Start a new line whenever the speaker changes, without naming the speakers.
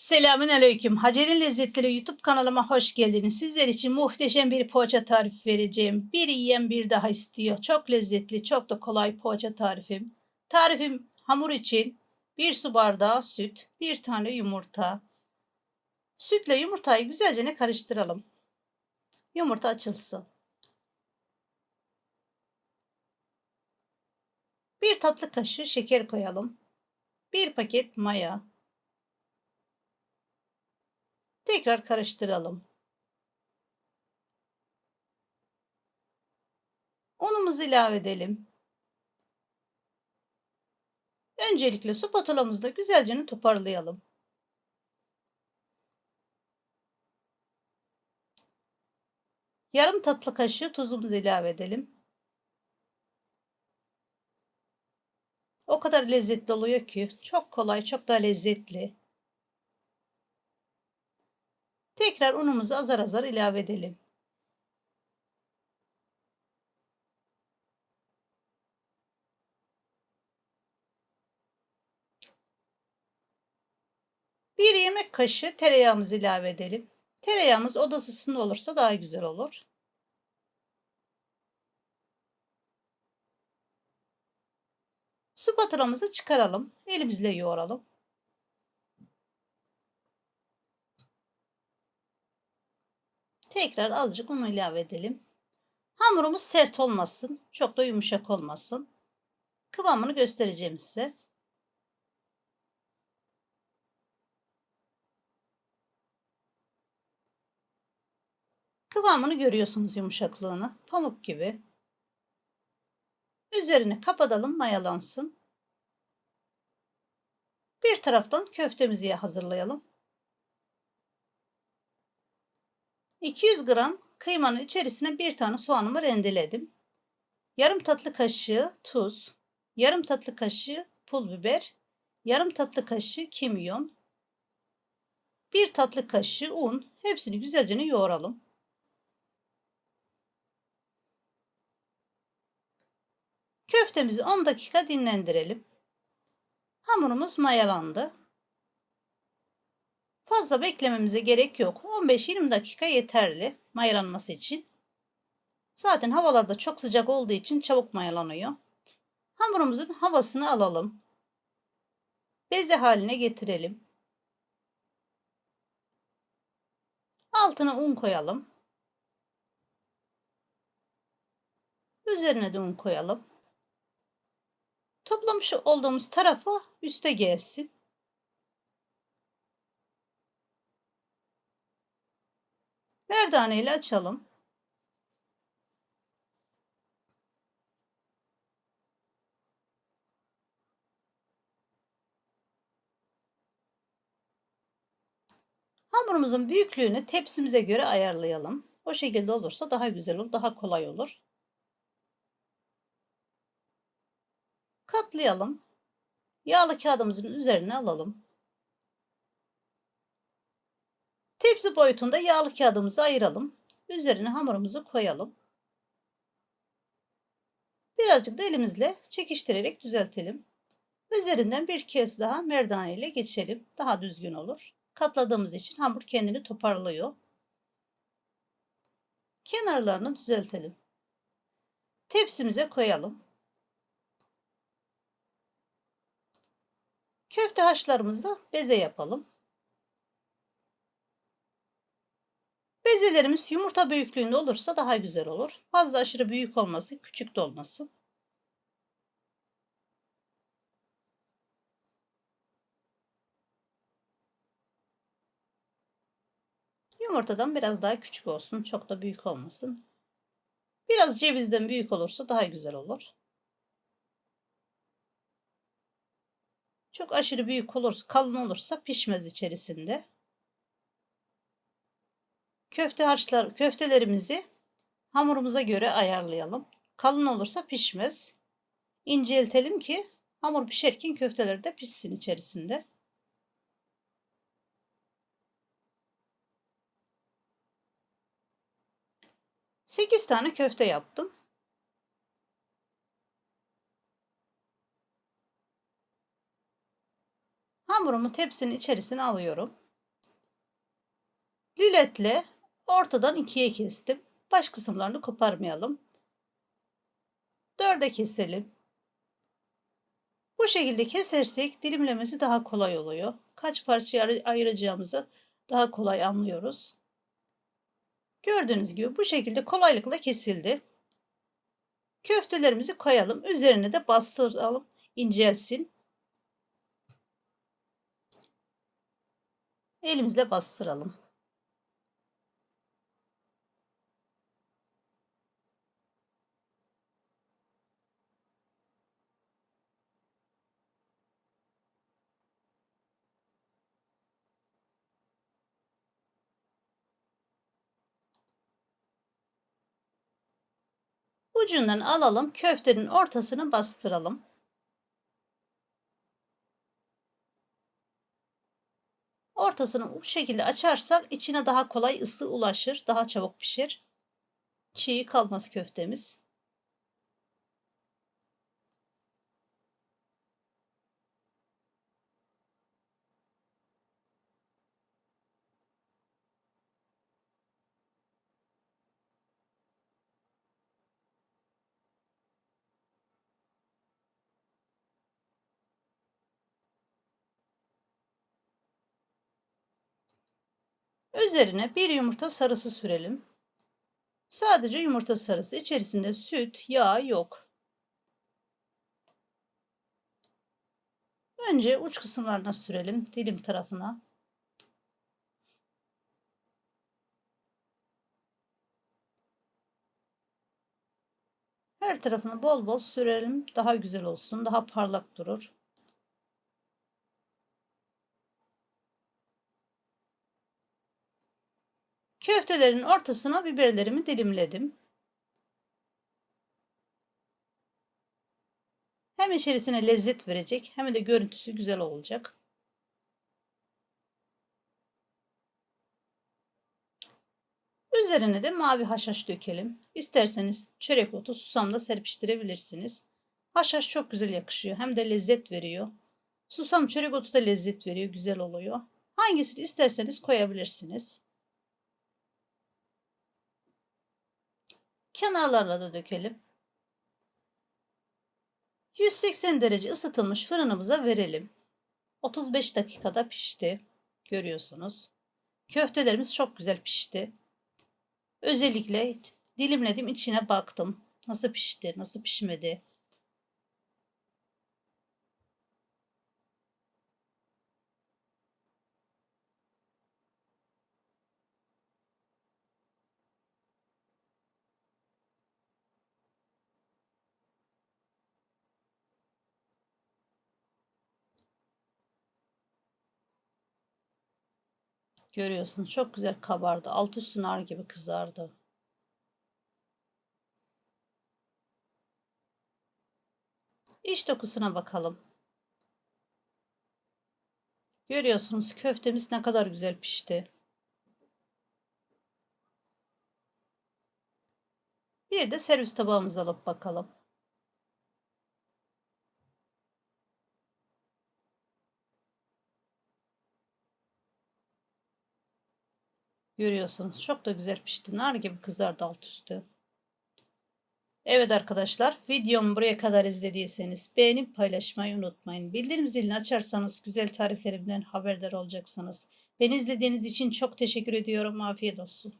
Selamün aleyküm. Hacer'in Lezzetleri YouTube kanalıma hoş geldiniz. Sizler için muhteşem bir poğaça tarifi vereceğim. Bir yiyen bir daha istiyor. Çok lezzetli, çok da kolay poğaça tarifim. Tarifim hamur için 1 su bardağı süt, 1 tane yumurta. Sütle yumurtayı güzelce karıştıralım. Yumurta açılsın. Bir tatlı kaşığı şeker koyalım. Bir paket maya. Tekrar karıştıralım. Unumuzu ilave edelim. Öncelikle spatulamızla güzelce toparlayalım. Yarım tatlı kaşığı tuzumuzu ilave edelim. O kadar lezzetli oluyor ki çok kolay, çok da lezzetli. Tekrar unumuzu azar azar ilave edelim. Bir yemek kaşığı tereyağımızı ilave edelim. Tereyağımız oda ısısında olursa daha güzel olur. Spatulamızı çıkaralım. Elimizle yoğuralım. Tekrar azıcık un ilave edelim. Hamurumuz sert olmasın. Çok da yumuşak olmasın. Kıvamını göstereceğim size. Kıvamını görüyorsunuz yumuşaklığını. Pamuk gibi. Üzerini kapatalım mayalansın. Bir taraftan köftemizi hazırlayalım. 200 gram kıymanın içerisine bir tane soğanımı rendeledim. Yarım tatlı kaşığı tuz, yarım tatlı kaşığı pul biber, yarım tatlı kaşığı kimyon, bir tatlı kaşığı un. Hepsini güzelce yoğuralım. Köftemizi 10 dakika dinlendirelim. Hamurumuz mayalandı. Fazla beklememize gerek yok. 15-20 dakika yeterli mayalanması için. Zaten havalarda çok sıcak olduğu için çabuk mayalanıyor. Hamurumuzun havasını alalım. Beze haline getirelim. Altına un koyalım. Üzerine de un koyalım. Toplamış olduğumuz tarafa üste gelsin. Merdane ile açalım. Hamurumuzun büyüklüğünü tepsimize göre ayarlayalım. O şekilde olursa daha güzel olur, daha kolay olur. Katlayalım. Yağlı kağıdımızın üzerine alalım. Tepsi boyutunda yağlı kağıdımızı ayıralım. Üzerine hamurumuzu koyalım. Birazcık da elimizle çekiştirerek düzeltelim. Üzerinden bir kez daha merdane ile geçelim. Daha düzgün olur. Katladığımız için hamur kendini toparlıyor. Kenarlarını düzeltelim. Tepsimize koyalım. Köfte haşlarımızı beze yapalım. Bezelerimiz yumurta büyüklüğünde olursa daha güzel olur. Fazla aşırı büyük olmasın, küçük de olmasın. Yumurtadan biraz daha küçük olsun, çok da büyük olmasın. Biraz cevizden büyük olursa daha güzel olur. Çok aşırı büyük olursa, kalın olursa pişmez içerisinde. Köfte harçlar, köftelerimizi hamurumuza göre ayarlayalım. Kalın olursa pişmez. İnceltelim ki hamur pişerken köfteler de pişsin içerisinde. Sekiz tane köfte yaptım. Hamurumu tepsinin içerisine alıyorum. Lületle ortadan ikiye kestim. Baş kısımlarını koparmayalım. Dörde keselim. Bu şekilde kesersek dilimlemesi daha kolay oluyor. Kaç parçaya ayıracağımızı daha kolay anlıyoruz. Gördüğünüz gibi bu şekilde kolaylıkla kesildi. Köftelerimizi koyalım. Üzerine de bastıralım. incelsin. Elimizle bastıralım. Ucundan alalım, köftenin ortasını bastıralım. Ortasını bu şekilde açarsak içine daha kolay ısı ulaşır, daha çabuk pişir. Çiğ kalmaz köftemiz. Üzerine bir yumurta sarısı sürelim. Sadece yumurta sarısı. içerisinde süt, yağ yok. Önce uç kısımlarına sürelim. Dilim tarafına. Her tarafını bol bol sürelim. Daha güzel olsun. Daha parlak durur. Köftelerin ortasına biberlerimi dilimledim. Hem içerisine lezzet verecek hem de görüntüsü güzel olacak. Üzerine de mavi haşhaş dökelim. İsterseniz çörek otu susamda serpiştirebilirsiniz. Haşhaş çok güzel yakışıyor. Hem de lezzet veriyor. Susam çörek otu da lezzet veriyor. Güzel oluyor. Hangisini isterseniz koyabilirsiniz. Kenarlarına da dökelim. 180 derece ısıtılmış fırınımıza verelim. 35 dakikada pişti. Görüyorsunuz. Köftelerimiz çok güzel pişti. Özellikle dilimledim içine baktım. Nasıl pişti, nasıl pişmedi. Görüyorsunuz çok güzel kabardı. Alt üstü nar gibi kızardı. İç dokusuna bakalım. Görüyorsunuz köftemiz ne kadar güzel pişti. Bir de servis tabağımıza alıp bakalım. Görüyorsunuz çok da güzel pişti. Nar gibi kızardı alt üstü. Evet arkadaşlar videomu buraya kadar izlediyseniz beğenip paylaşmayı unutmayın. Bildirim zilini açarsanız güzel tariflerimden haberdar olacaksınız. Beni izlediğiniz için çok teşekkür ediyorum. Afiyet olsun.